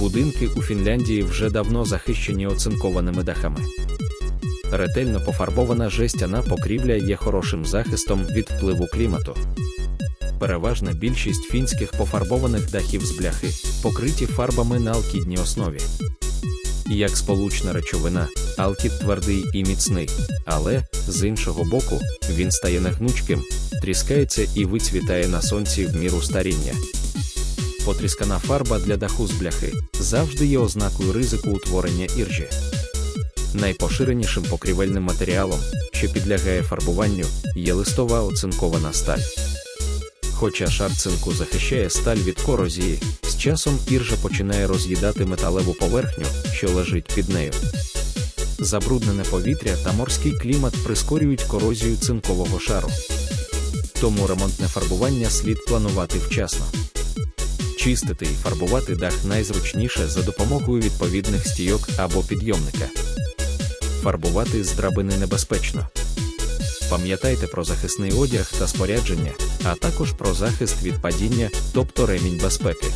Будинки у Фінляндії вже давно захищені оцинкованими дахами. Ретельно пофарбована жестяна покрівля є хорошим захистом від впливу клімату. Переважна більшість фінських пофарбованих дахів з бляхи покриті фарбами на алкідній основі. Як сполучна речовина, алкід твердий і міцний, але, з іншого боку, він стає негнучким, тріскається і вицвітає на сонці в міру старіння. Потріскана фарба для даху з бляхи завжди є ознакою ризику утворення іржі. Найпоширенішим покрівельним матеріалом, що підлягає фарбуванню, є листова оцинкована сталь. Хоча шар цинку захищає сталь від корозії, з часом іржа починає роз'їдати металеву поверхню, що лежить під нею. Забруднене повітря та морський клімат прискорюють корозію цинкового шару. Тому ремонтне фарбування слід планувати вчасно. Чистити і фарбувати дах найзручніше за допомогою відповідних стійок або підйомника. Фарбувати з драбини небезпечно. Пам'ятайте про захисний одяг та спорядження, а також про захист від падіння, тобто ремінь безпеки.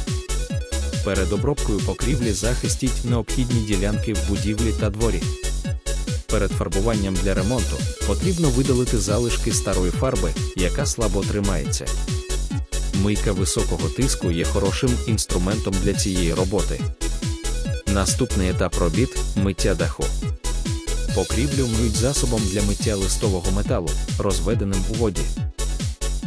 Перед обробкою покрівлі захистіть необхідні ділянки в будівлі та дворі. Перед фарбуванням для ремонту потрібно видалити залишки старої фарби, яка слабо тримається. Мийка високого тиску є хорошим інструментом для цієї роботи. Наступний етап робіт миття даху. Покрівлю миють засобом для миття листового металу, розведеним у воді.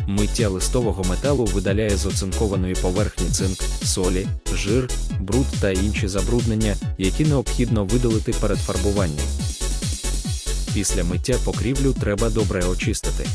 Миття листового металу видаляє з оцинкованої поверхні цинк, солі, жир, бруд та інші забруднення, які необхідно видалити перед фарбуванням. Після миття покрівлю треба добре очистити.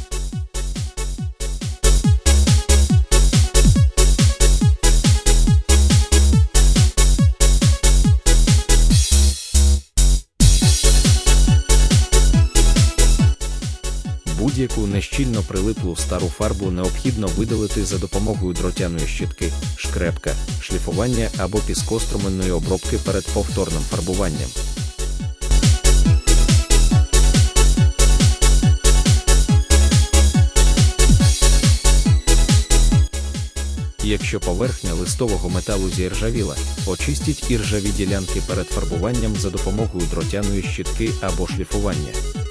Будь-яку нещільно прилиплу стару фарбу необхідно видалити за допомогою дротяної щітки, шкрепка, шліфування або піскоструменної обробки перед повторним фарбуванням. Якщо поверхня листового металу зіржавіла, очистіть іржаві ділянки перед фарбуванням за допомогою дротяної щітки або шліфування.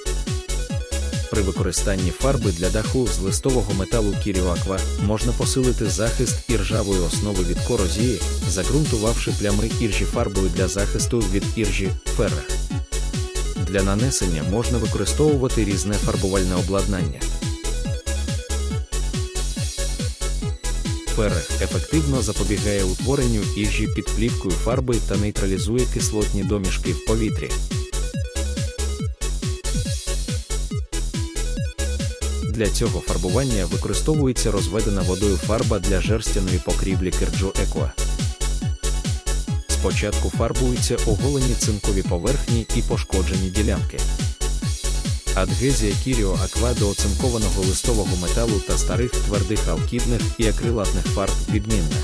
При використанні фарби для даху з листового металу Кіріоаква можна посилити захист іржавої основи від корозії, загрунтувавши плями іржі фарбою для захисту від іржі ферра. Для нанесення можна використовувати різне фарбувальне обладнання. Феррех ефективно запобігає утворенню іржі під плівкою фарби та нейтралізує кислотні домішки в повітрі. Для цього фарбування використовується розведена водою фарба для жерстяної покрівлі Керджо Екоа. Спочатку фарбуються оголені цинкові поверхні і пошкоджені ділянки. Адгезія Кіріо Аква до оцинкованого листового металу та старих твердих алкідних і акрилатних фарб відмінна.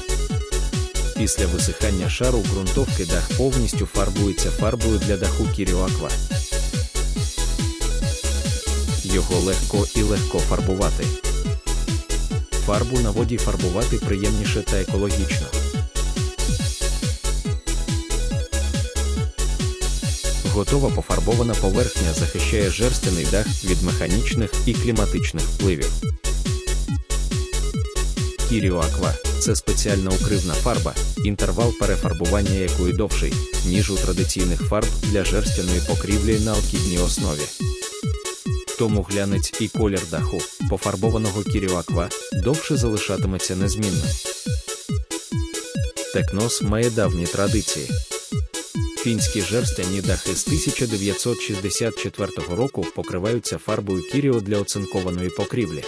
Після висихання шару ґрунтовки дах повністю фарбується фарбою для даху Кіріо Аква. Його легко і легко фарбувати. Фарбу на воді фарбувати приємніше та екологічно. Готова пофарбована поверхня захищає жерстяний дах від механічних і кліматичних впливів. Кіріо Аква це спеціальна укривна фарба, інтервал перефарбування якої довший, ніж у традиційних фарб для жерстяної покрівлі на алкідній основі. Тому глянець і колір даху, пофарбованого Кіріоаква, довше залишатиметься незмінним. Текнос має давні традиції. Фінські жерстяні дахи з 1964 року покриваються фарбою Кіріо для оцинкованої покрівлі.